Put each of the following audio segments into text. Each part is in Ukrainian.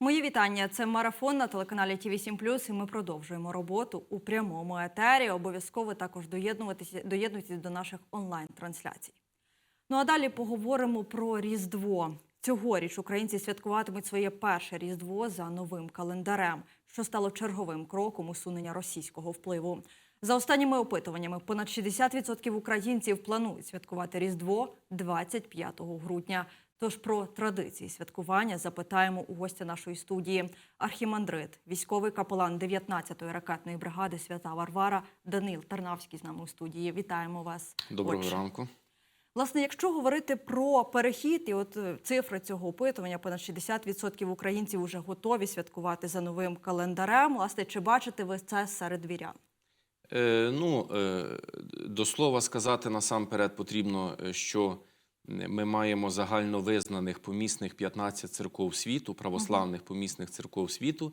Мої вітання. Це марафон на телеканалі ТВ 7 і ми продовжуємо роботу у прямому етері. Обов'язково також доєднуватися доєднуйтесь до наших онлайн-трансляцій. Ну а далі поговоримо про Різдво. Цьогоріч українці святкуватимуть своє перше Різдво за новим календарем, що стало черговим кроком усунення російського впливу. За останніми опитуваннями, понад 60% українців планують святкувати Різдво 25 грудня. Тож про традиції святкування запитаємо у гостя нашої студії архімандрит, військовий капелан 19-ї ракетної бригади Свята Варвара Данил Тарнавський з нами у студії. Вітаємо вас. Доброго Отже, ранку. Власне, якщо говорити про перехід, і от е, цифри цього опитування, понад 60% українців вже готові святкувати за новим календарем. Власне, чи бачите ви це серед вірян? Е, ну, е, до слова сказати насамперед потрібно, е, що ми маємо загальновизнаних помісних 15 церков світу, православних помісних церков світу,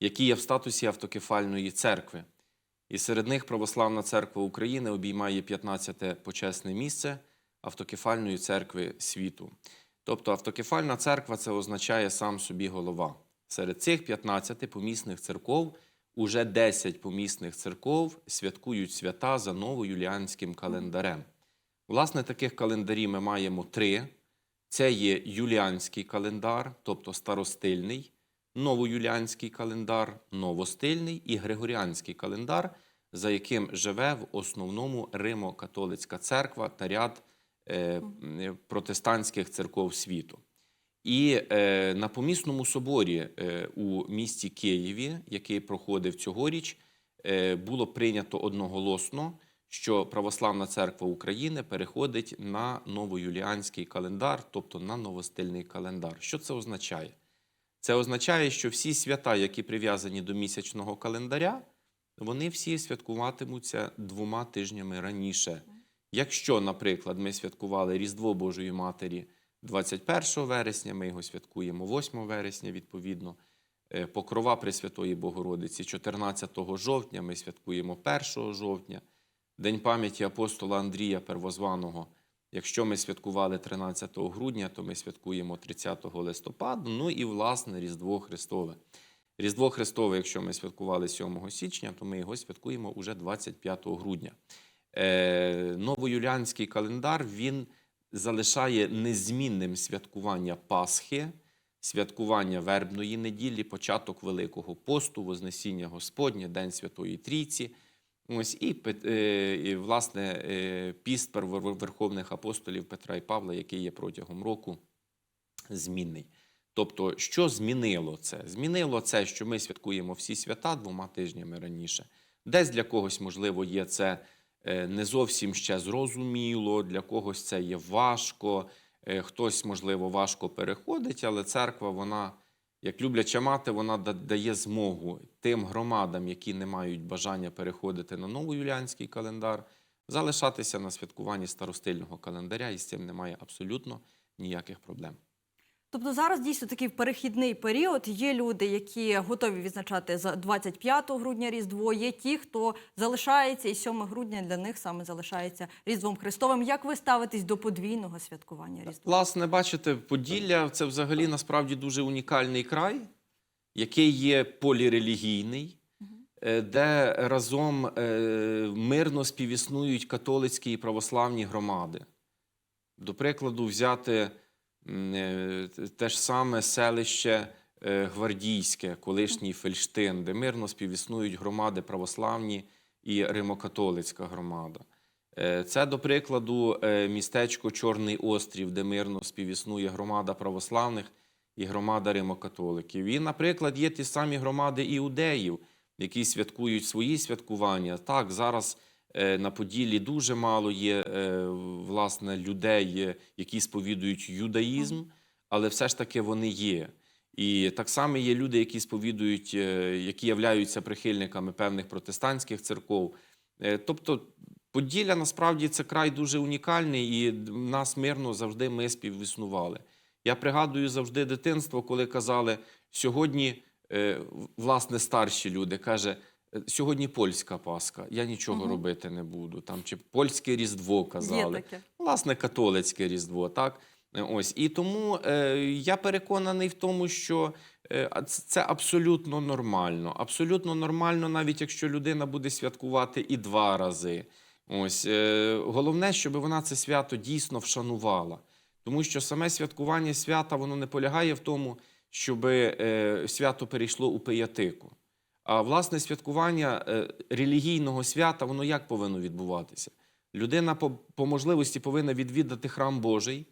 які є в статусі автокефальної церкви. І серед них Православна церква України обіймає 15-те почесне місце автокефальної церкви світу. Тобто автокефальна церква це означає сам собі голова. Серед цих 15 помісних церков уже 10 помісних церков святкують свята за новоюліанським календарем. Власне, таких календарів ми маємо три: це є юліанський календар, тобто старостильний, новоюліанський календар, новостильний і григоріанський календар, за яким живе в основному Римо-католицька церква та ряд е, протестантських церков світу. І е, на помісному соборі е, у місті Києві, який проходив цьогоріч, е, було прийнято одноголосно, що Православна церква України переходить на новоюліанський календар, тобто на новостильний календар. Що це означає? Це означає, що всі свята, які прив'язані до місячного календаря, вони всі святкуватимуться двома тижнями раніше. Якщо, наприклад, ми святкували Різдво Божої Матері 21 вересня, ми його святкуємо 8 вересня, відповідно. Е, Покрова Пресвятої Богородиці 14 жовтня, ми святкуємо 1 жовтня. День пам'яті апостола Андрія Первозваного. Якщо ми святкували 13 грудня, то ми святкуємо 30 листопада. Ну і власне Різдво Христове. Різдво Христове, якщо ми святкували 7 січня, то ми його святкуємо уже 25 грудня. Е, новоюліанський календар він залишає незмінним святкування Пасхи, святкування вербної неділі, початок Великого посту, Вознесіння Господнє, День Святої Трійці. Ось і, е, і власне е, піст верховних апостолів Петра і Павла, який є протягом року змінний. Тобто, що змінило це? Змінило це, що ми святкуємо всі свята двома тижнями раніше. Десь для когось, можливо, є це е, не зовсім ще зрозуміло, для когось це є важко, хтось, можливо, важко переходить, але церква, вона, як любляча мати, вона дає змогу тим громадам, які не мають бажання переходити на новоюліанський календар, залишатися на святкуванні старостильного календаря, і з цим немає абсолютно ніяких проблем. Тобто зараз дійсно такий перехідний період. Є люди, які готові відзначати за 25 грудня Різдво. Є ті, хто залишається, і 7 грудня для них саме залишається Різдвом Христовим. Як ви ставитесь до подвійного святкування Різдва? Власне, бачите, Поділля це взагалі насправді дуже унікальний край, який є полірелігійний, е, де разом е, мирно співіснують католицькі і православні громади. До прикладу, взяти те ж саме селище е, Гвардійське, колишній Фельштин, де мирно співіснують громади православні і римокатолицька громада. Е, Це, до прикладу, е, містечко Чорний Острів, де мирно співіснує громада православних і громада римокатоликів. І, наприклад, є ті самі громади іудеїв, які святкують свої святкування. Так, зараз е, на Поділлі дуже мало є е, власне людей, е, які сповідують юдаїзм, але все ж таки вони є. І так само є люди, які сповідують, е, які являються прихильниками певних протестантських церков. Е, Тобто Поділля насправді це край дуже унікальний, і нас мирно завжди ми співіснували. Я пригадую завжди дитинство, коли казали, сьогодні, е, власне, старші люди каже, «Е, сьогодні польська Пасха, я нічого Мгм. робити не буду. Там, чи польське Різдво казали. Є таке. Власне, католицьке Різдво, так? Ось і тому е, я переконаний в тому, що е, це абсолютно нормально. Абсолютно нормально, навіть якщо людина буде святкувати і два рази. Ось е, головне, щоб вона це свято дійсно вшанувала. Тому що саме святкування свята воно не полягає в тому, щоб е, свято перейшло у пиятику. А власне святкування е, релігійного свята, воно як повинно відбуватися? Людина по, по можливості повинна відвідати храм Божий,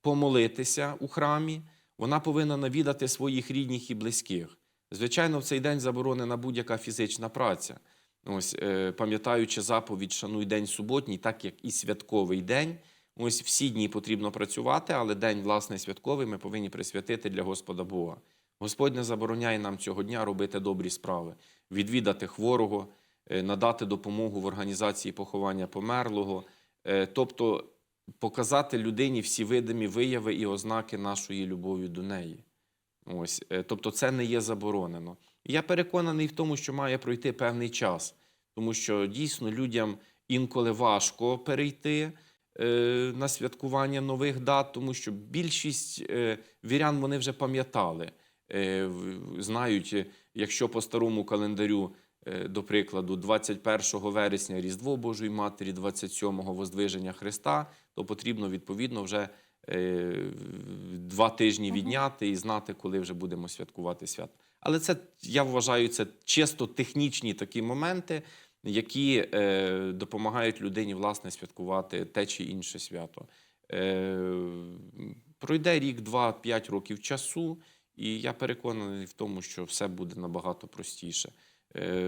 помолитися у храмі, вона повинна навідати своїх рідних і близьких. Звичайно, в цей день заборонена будь-яка фізична праця. Ось, е, пам'ятаючи заповідь Шануй день суботній, так як і святковий день. Ось всі дні потрібно працювати, але день, власне, святковий ми повинні присвятити для Господа Бога. Господь не забороняє нам цього дня робити добрі справи, відвідати хворого, е, надати допомогу в організації поховання померлого, е, тобто показати людині всі видимі вияви і ознаки нашої любові до неї. Ось, е, тобто, це не є заборонено. Я переконаний в тому, що має пройти певний час, тому що дійсно людям інколи важко перейти на святкування нових дат, тому що більшість вірян вони вже пам'ятали, знають, е, якщо по старому календарю, е, до прикладу, 21 вересня Різдво Божої Матері, 27-го Воздвиження Христа, то потрібно відповідно вже е, два тижні відняти і знати, коли вже будемо святкувати свято. Але це я вважаю, це чисто технічні такі моменти, які е, допомагають людині власне святкувати те чи інше свято. Е, пройде рік, два, п'ять років часу, і я переконаний в тому, що все буде набагато простіше. Е,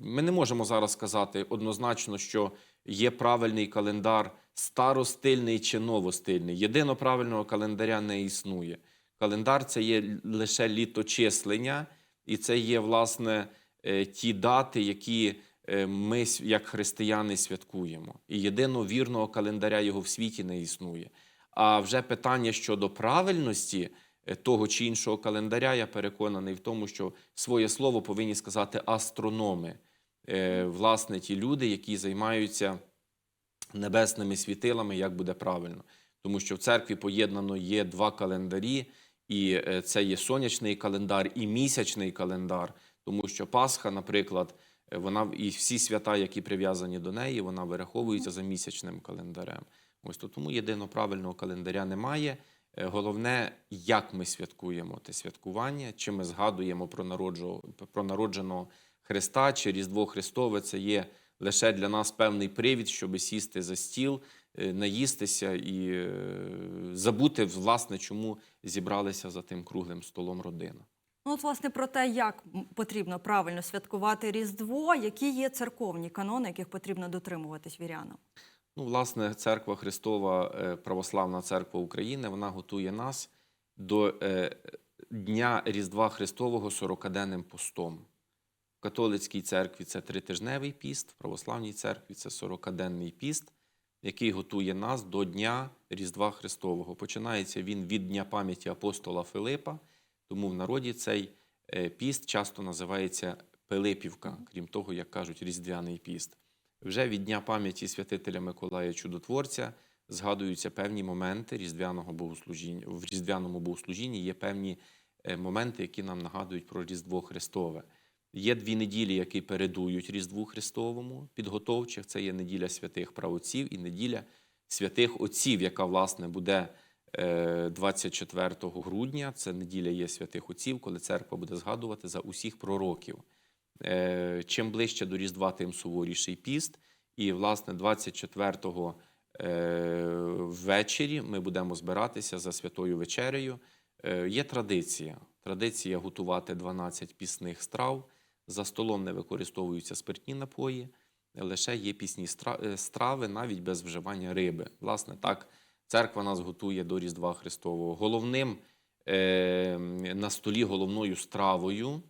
Ми не можемо зараз сказати однозначно, що є правильний календар старостильний чи новостильний. Єдино правильного календаря не існує. Календар це є лише літочислення, і це є, власне, е, ті дати, які е, ми, як християни, святкуємо. І єдиного вірного календаря його в світі не існує. А вже питання щодо правильності того чи іншого календаря, я переконаний в тому, що своє слово повинні сказати астрономи, Е, власне, ті люди, які займаються небесними світилами, як буде правильно. Тому що в церкві поєднано є два календарі, і е, це є сонячний календар і місячний календар. Тому що Пасха, наприклад, е, вона і всі свята, які прив'язані до неї, вона вираховується за місячним календарем. Ось то тому єдино правильного календаря немає. Е, Головне, як ми святкуємо те святкування, чи ми згадуємо про, народжу, про народженого Христа, чи Різдво Христове це є лише для нас певний привід, щоб сісти за стіл, е, наїстися і е, забути, власне, чому зібралися за тим круглим столом родина. Ну, от, власне, про те, як потрібно правильно святкувати Різдво, які є церковні канони, яких потрібно дотримуватись вірянам. Ну, власне, церква Христова, е, Православна Церква України, вона готує нас до е, Дня Різдва Христового 40-денним постом. В католицькій церкві це тритижневий піст, в православній церкві це 40-денний піст, який готує нас до Дня Різдва Христового. Починається він від Дня пам'яті апостола Филипа, тому в народі цей е, піст часто називається Пилипівка, крім того, як кажуть, Різдвяний піст. Вже від Дня пам'яті святителя Миколая Чудотворця згадуються певні моменти різдвяного богослужіння. В різдвяному богослужінні є певні е, моменти, які нам нагадують про Різдво Христове. Є дві неділі, які передують Різдву Христовому підготовчих. Це є неділя святих правоців і неділя святих отців, яка, власне, буде е, 24 грудня. Це неділя є святих отців, коли церква буде згадувати за усіх пророків. Е, Чим ближче до Різдва, тим суворіший піст. І, власне, 24-го е, ввечері ми будемо збиратися за святою вечерею. Е, Є традиція. Традиція готувати 12 пісних страв. За столом не використовуються спиртні напої, лише є пісні страви, навіть без вживання риби. Власне, так церква нас готує до Різдва Христового. Головним на столі головною стравою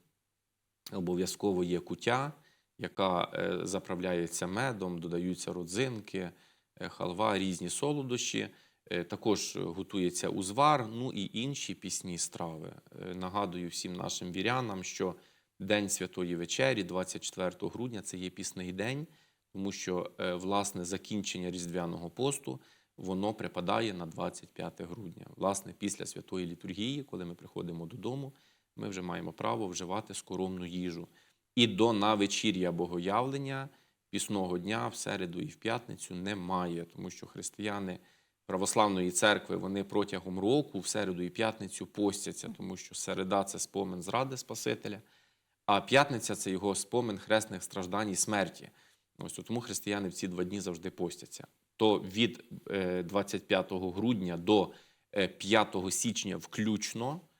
обов'язково є кутя, яка е, заправляється медом, додаються родзинки, е, халва, різні солодощі. Е, Також готується узвар, ну і інші пісні страви. Нагадую всім нашим вірянам, що День Святої Вечері, 24 грудня, це є пісний день, тому що власне закінчення Різдвяного посту воно припадає на 25 грудня. Власне, після святої літургії, коли ми приходимо додому, ми вже маємо право вживати скоромну їжу. І до навечір'я богоявлення пісного дня в середу і в п'ятницю немає, тому що християни православної церкви вони протягом року в середу і п'ятницю постяться, тому що середа це спомин зради Спасителя, а п'ятниця це його спомин хресних страждань і смерті. Ось тому християни в ці два дні завжди постяться. То від е, 25 грудня до е, 5 січня включно е,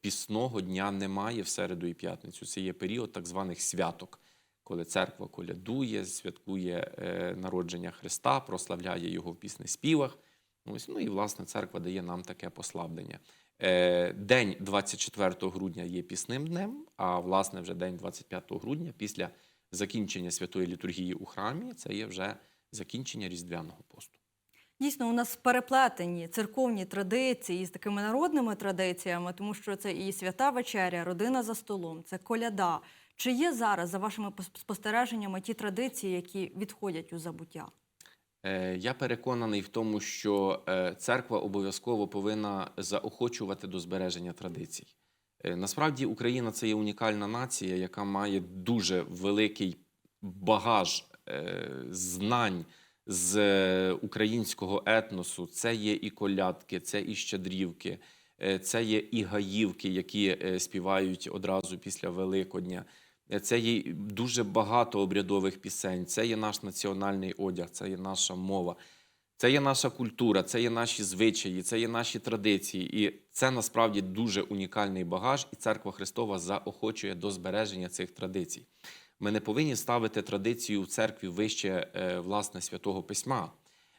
пісного дня немає в середу і п'ятницю. Це є період так званих святок, коли церква колядує, святкує е, народження Христа, прославляє його в пісних співах. Ось, ну і власне церква дає нам таке послаблення. Е, День 24 грудня є пісним днем, а власне вже день 25 грудня після закінчення святої літургії у храмі це є вже закінчення різдвяного посту. Дійсно, у нас переплетені церковні традиції з такими народними традиціями, тому що це і свята вечеря, родина за столом, це коляда. Чи є зараз, за вашими пос- спостереженнями, ті традиції, які відходять у забуття? Е, Я переконаний в тому, що е, церква обов'язково повинна заохочувати до збереження традицій. Е, Насправді Україна це є унікальна нація, яка має дуже великий багаж знань з е, українського етносу. Це є і колядки, це і щедрівки, е, це є і гаївки, які е, співають одразу після Великодня. Це є дуже багато обрядових пісень, це є наш національний одяг, це є наша мова, це є наша культура, це є наші звичаї, це є наші традиції. І це насправді дуже унікальний багаж, і церква Христова заохочує до збереження цих традицій. Ми не повинні ставити традицію в церкві вище е, власне святого письма.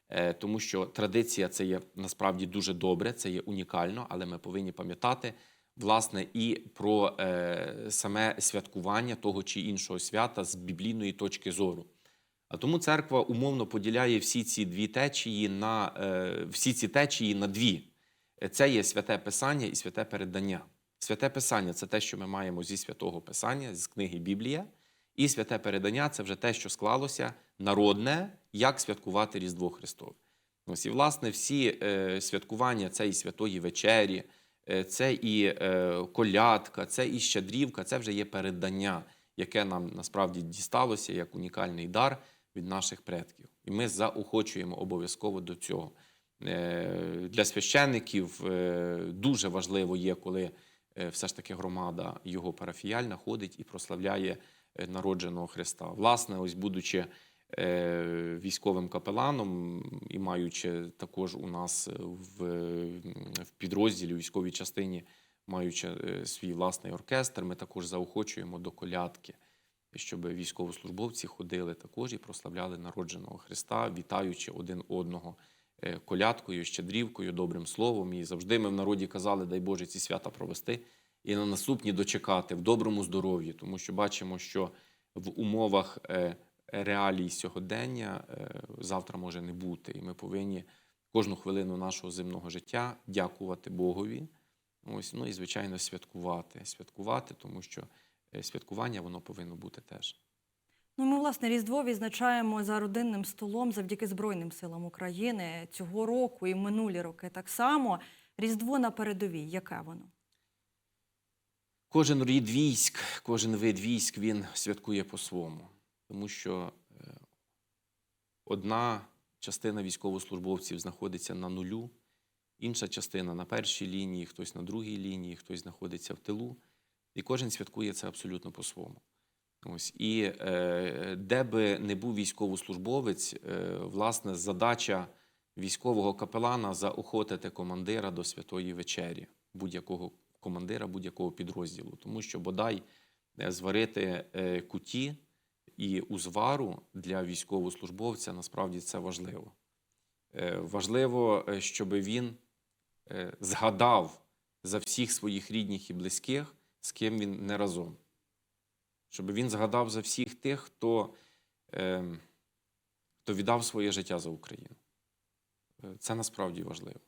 Е, Тому що традиція це є насправді дуже добре, це є унікально, але ми повинні пам'ятати власне і про е, саме святкування того чи іншого свята з біблійної точки зору. А тому церква умовно поділяє всі ці дві течії на всі ці течії на дві. Це є святе писання і святе передання. Святе писання це те, що ми маємо зі святого писання, з книги Біблія. І святе передання це вже те, що склалося народне, як святкувати Різдво Христове. Ось і власне всі е, святкування це і святої вечері, е, це і е, колядка, це і щедрівка, це вже є передання, яке нам насправді дісталося як унікальний дар від наших предків. І ми заохочуємо обов'язково до цього. Е, Для священників е, дуже важливо є, коли е, все ж таки громада його парафіяльна ходить і прославляє народженого Христа. Власне, ось будучи е, військовим капеланом і маючи також у нас в, в підрозділі, у військовій частині, маючи е, свій власний оркестр, ми також заохочуємо до колядки, щоб військовослужбовці ходили також і прославляли народженого Христа, вітаючи один одного е, колядкою, щедрівкою, добрим словом. І завжди ми в народі казали, дай Боже, ці свята провести і на наступні дочекати в доброму здоров'ї, тому що бачимо, що в умовах е, реалій сьогодення е, завтра може не бути, і ми повинні кожну хвилину нашого земного життя дякувати Богові. Ось, ну і звичайно, святкувати. Святкувати, тому що е, святкування воно повинно бути теж. Ну, ми, власне, Різдво відзначаємо за родинним столом завдяки Збройним силам України цього року і минулі роки так само. Різдво на передовій, яке воно? Кожен рід військ, кожен вид військ він святкує по-своєму, тому що е, одна частина військовослужбовців знаходиться на нулю, інша частина на першій лінії, хтось на другій лінії, хтось знаходиться в тилу, і кожен святкує це абсолютно по-своєму. Ось. І е, де би не був військовослужбовець, е, власне, задача військового капелана заохотити командира до святої вечері, будь-якого командира будь-якого підрозділу, тому що бодай е, зварити е, куті і узвару для військовослужбовця насправді це важливо. Е, Важливо, щоб він згадав за всіх своїх рідних і близьких, з ким він не разом. Щоб він згадав за всіх тих, хто, е, хто віддав своє життя за Україну. Це насправді важливо.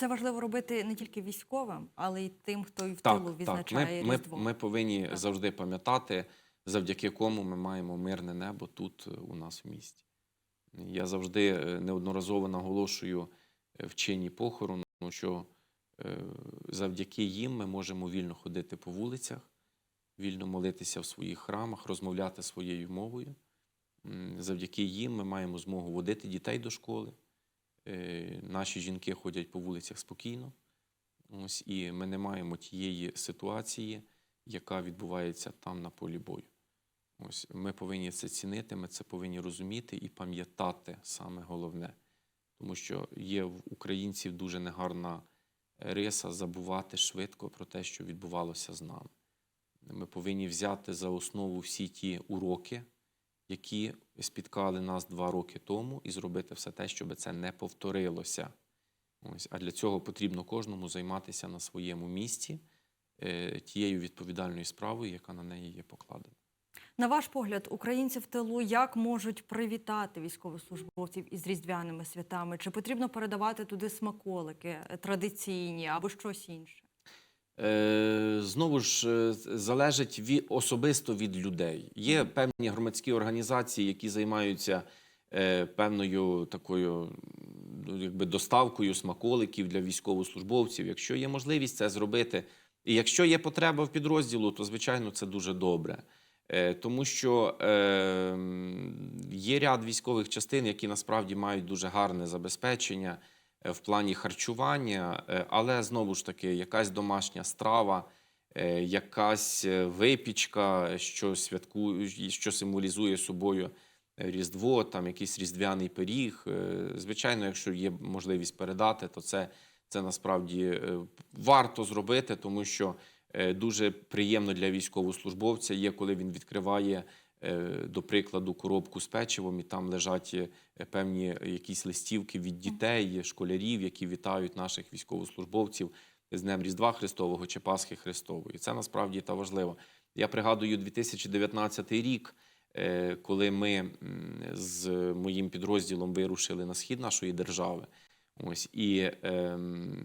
Це важливо робити не тільки військовим, але й тим, хто і в Так, тилу так. відзначає Ми, ми, Різдво. ми повинні Так. завжди пам'ятати, завдяки кому ми маємо мирне небо тут е, у нас в місті. Я завжди е, неодноразово наголошую е, в чині похорону, що завдяки їм ми можемо вільно ходити по вулицях, вільно молитися в своїх храмах, розмовляти своєю мовою. Завдяки їм ми маємо змогу водити дітей до школи. Е, Наші жінки ходять по вулицях спокійно. Ось, і ми не маємо тієї ситуації, яка відбувається там на полі бою. Ось, ми повинні це цінити, ми це повинні розуміти і пам'ятати саме головне. Тому що є в українців дуже негарна риса забувати швидко про те, що відбувалося з нами. Ми повинні взяти за основу всі ті уроки, які спіткали нас два роки тому, і зробити все те, щоб це не повторилося. Ось, а для цього потрібно кожному займатися на своєму місці е, тією відповідальною справою, яка на неї є покладена. На ваш погляд, українці в тилу як можуть привітати військовослужбовців із різдвяними святами? Чи потрібно передавати туди смаколики е, традиційні або щось інше? Е, знову ж е, залежить від, особисто від людей. Є певні громадські організації, які займаються е, певною такою ну, якби доставкою смаколиків для військовослужбовців. Якщо є можливість це зробити, і якщо є потреба в підрозділу, то звичайно це дуже добре. Тому що е, є ряд військових частин, які насправді мають дуже гарне забезпечення в плані харчування, е, але знову ж таки, якась домашня страва, е, якась е, випічка, що святкує, що символізує собою е, Різдво, там якийсь різдвяний пиріг. Е, Звичайно, якщо є можливість передати, то це, це насправді е, варто зробити, тому що е, дуже приємно для військовослужбовця є, коли він відкриває, е, до прикладу, коробку з печивом, і там лежать е, певні якісь листівки від дітей, школярів, які вітають наших військовослужбовців з Днем Різдва Христового чи Пасхи Христової. Це насправді та важливо. Я пригадую 2019 рік, е, коли ми з моїм підрозділом вирушили на схід нашої держави. Ось і ем,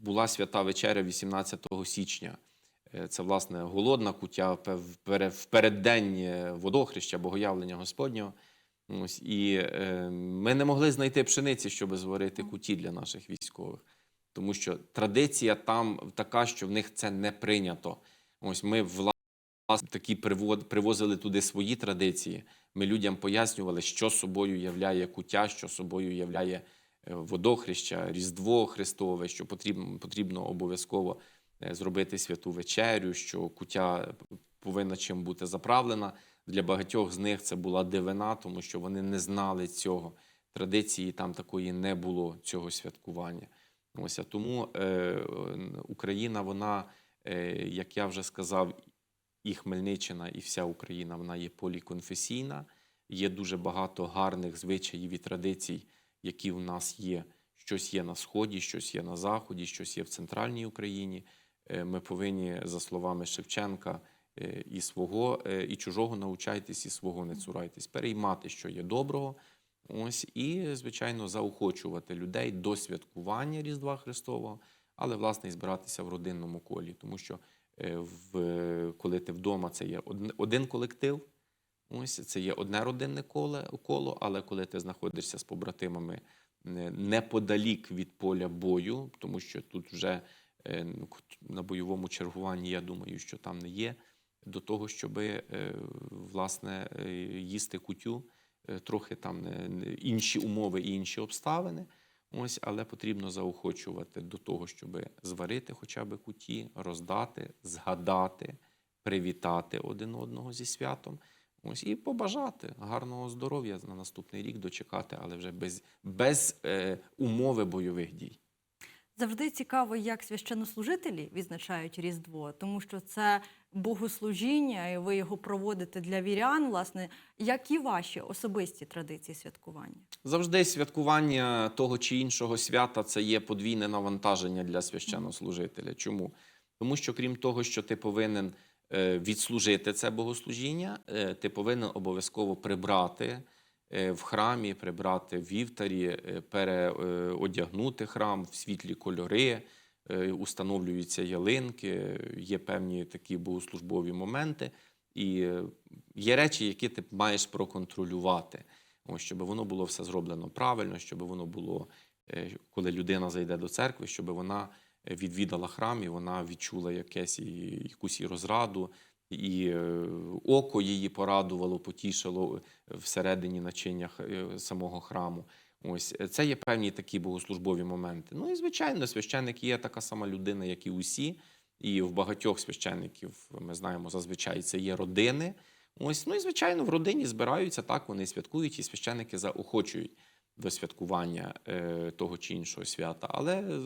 була свята вечеря 18 січня. Е, Це власне голодна куття в переддень е, водохреща, богоявлення Господнього. Ось і е, ми не могли знайти пшениці, щоб зварити куті для наших військових, тому що традиція там така, що в них це не прийнято. Ось ми власне такі привозили туди свої традиції. Ми людям пояснювали, що собою являє куття, що собою являє водохреща, Різдво Христове, що потрібно, потрібно обов'язково зробити святу вечерю, що куття повинна чим бути заправлена. Для багатьох з них це була дивина, тому що вони не знали цього. Традиції там такої не було цього святкування. Ось а тому е, Україна, вона, е, як я вже сказав, і Хмельниччина, і вся Україна вона є поліконфесійна. Є дуже багато гарних звичаїв і традицій, які в нас є. Щось є на сході, щось є на заході, щось є в центральній Україні. Е, Ми повинні, за словами Шевченка, е, і свого, е, і чужого навчайтесь, і свого не цурайтесь, переймати, що є доброго. Ось і, звичайно, заохочувати людей до святкування Різдва Христового, але власне і збиратися в родинному колі, тому що в, коли ти вдома, це є один колектив, ось це є одне родинне коло, але коли ти знаходишся з побратимами неподалік від поля бою, тому що тут вже на бойовому чергуванні, я думаю, що там не є, до того, щоб власне е, їсти кутю, е, трохи там інші умови і інші обставини. Ось, але потрібно заохочувати до того, щоб зварити хоча б куті, роздати, згадати, привітати один одного зі святом. Ось і побажати гарного здоров'я на наступний рік дочекати, але вже без, без е, умови бойових дій. Завжди цікаво, як священнослужителі відзначають Різдво, тому що це богослужіння, і ви його проводите для вірян. Власне, які ваші особисті традиції святкування? Завжди святкування того чи іншого свята це є подвійне навантаження для священнослужителя. Чому? Тому що крім того, що ти повинен е, відслужити це богослужіння, е, ти повинен обов'язково прибрати в храмі, прибрати вівтарі, е, переодягнути храм в світлі кольори, е, установлюються ялинки, є певні такі богослужбові моменти, і е, є речі, які ти маєш проконтролювати. Ось, щоб воно було все зроблено правильно, щоб воно було, е, коли людина зайде до церкви, щоб вона е, відвідала храм і вона відчула якесь якусь і розраду, і е, око її порадувало, потішило всередині начиння е, самого храму. Ось е, це є певні такі богослужбові моменти. Ну і звичайно, священник є така сама людина, як і усі. І в багатьох священників ми знаємо, зазвичай це є родини. Ось, ну і звичайно, в родині збираються так, вони святкують, і священники заохочують до святкування е, того чи іншого свята. Але е,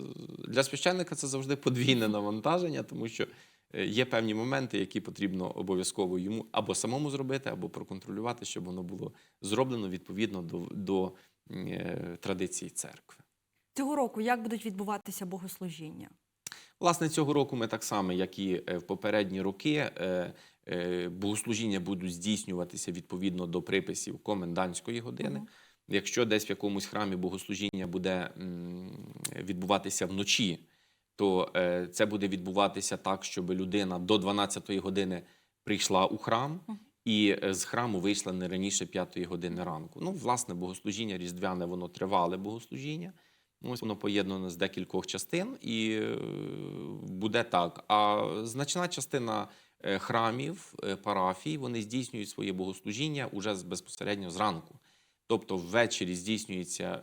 для священника це завжди подвійне навантаження, тому що е, є певні моменти, які потрібно обов'язково йому або самому зробити, або проконтролювати, щоб воно було зроблено відповідно до, до е, традицій церкви. Цього року як будуть відбуватися богослужіння? Власне, цього року ми так само, як і е, в попередні роки, е, е, богослужіння будуть здійснюватися відповідно до приписів комендантської години. Мгм. Якщо десь в якомусь храмі богослужіння буде відбуватися вночі, то е, це буде відбуватися так, щоб людина до 12-ї години прийшла у храм. І е, з храму вийшла не раніше 5-ї години ранку. Ну, власне, богослужіння різдвяне, воно тривале богослужіння. Ось воно поєднано з декількох частин, і е, буде так. А значна частина храмів, парафій, вони здійснюють своє богослужіння уже безпосередньо зранку. Тобто ввечері здійснюється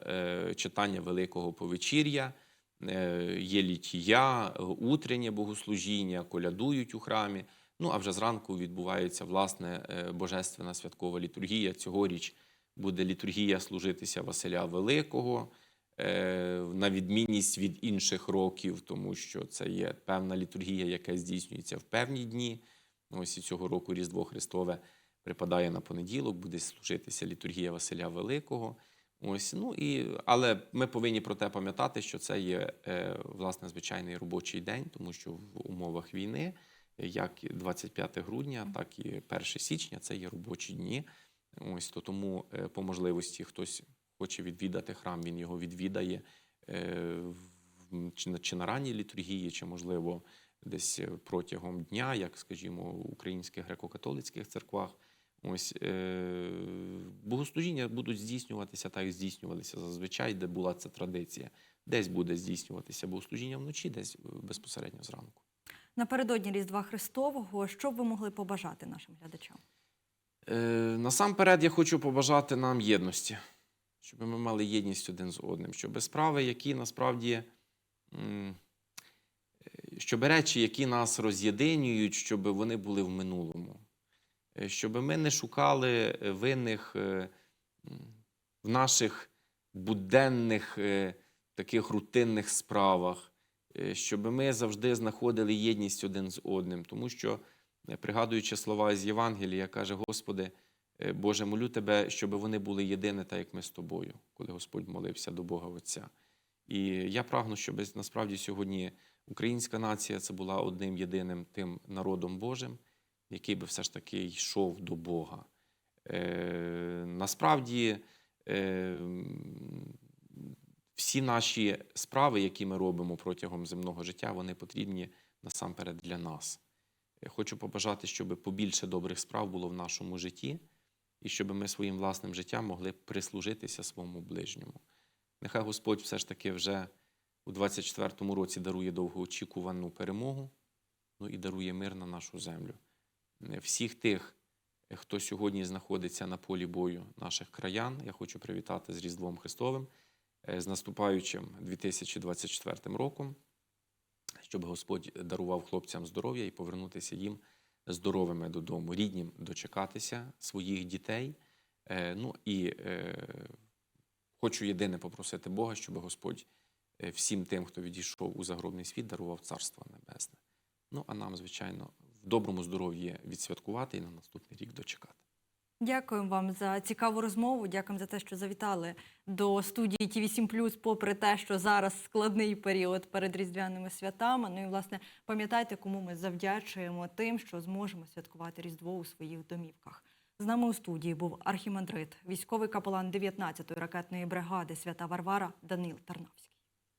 читання Великого повечір'я, є літія, е, утреннє богослужіння, колядують у храмі. Ну а вже зранку відбувається власне е, божественна святкова літургія. Цьогоріч буде літургія служитися Василя Великого е, на відмінність від інших років, тому що це є певна літургія, яка здійснюється в певні дні. Ось і цього року Різдво Христове припадає на понеділок, буде служитися літургія Василя Великого. Ось, ну і, але ми повинні про те пам'ятати, що це є е, власне звичайний робочий день, тому що в умовах війни, як і 25 грудня, так і 1 січня це є робочі дні. Ось то тому е, по можливості хтось хоче відвідати храм, він його відвідає е, чи на, ранній літургії, чи можливо десь протягом дня, як скажімо, в українських греко-католицьких церквах. Ось е, богослужіння будуть здійснюватися так, як здійснювалися зазвичай, де була ця традиція. Десь буде здійснюватися богослужіння вночі, десь е, безпосередньо зранку. Напередодні Різдва Христового, що б ви могли побажати нашим глядачам? Е, насамперед я хочу побажати нам єдності, щоб ми мали єдність один з одним, щоб справи, які насправді, е, щоб речі, які нас роз'єдинюють, щоб вони були в минулому. Е, Щоб ми не шукали е, винних е, в наших буденних таких рутинних справах, щоб ми завжди знаходили єдність один з одним, тому що пригадуючи слова з Євангелія, каже: Господи, Боже, молю Тебе, щоб вони були єдині, так як ми з тобою, коли Господь молився до Бога Отця. І я прагну, щоб насправді сьогодні українська нація це була одним єдиним тим народом Божим, який би все ж таки йшов до Бога. Е, насправді, е, всі наші справи, які ми робимо протягом земного життя, вони потрібні насамперед для нас. Я хочу побажати, щоб побільше добрих справ було в нашому житті, і щоб ми своїм власним життям могли прислужитися своєму ближньому. Нехай Господь все ж таки вже у 24-му році дарує довгоочікувану перемогу, ну і дарує мир на нашу землю. Е, Всіх тих, е, хто сьогодні знаходиться на полі бою наших краян, я хочу привітати з Різдвом Христовим, е, з наступаючим 2024 роком щоб Господь дарував хлопцям здоров'я і повернутися їм здоровими додому, ріднім дочекатися своїх дітей. Ну і хочу єдине попросити Бога, щоб Господь всім тим, хто відійшов у загробний світ, дарував Царство Небесне. Ну а нам, звичайно, в доброму здоров'ї відсвяткувати і на наступний рік дочекати. Дякуємо вам за цікаву розмову. Дякуємо за те, що завітали до студії ТІВІ 7 попри те, що зараз складний період перед різдвяними святами. Ну і власне пам'ятайте, кому ми завдячуємо тим, що зможемо святкувати Різдво у своїх домівках. З нами у студії був архімандрит, військовий капелан 19-ї ракетної бригади Свята Варвара Данил Тарнавський.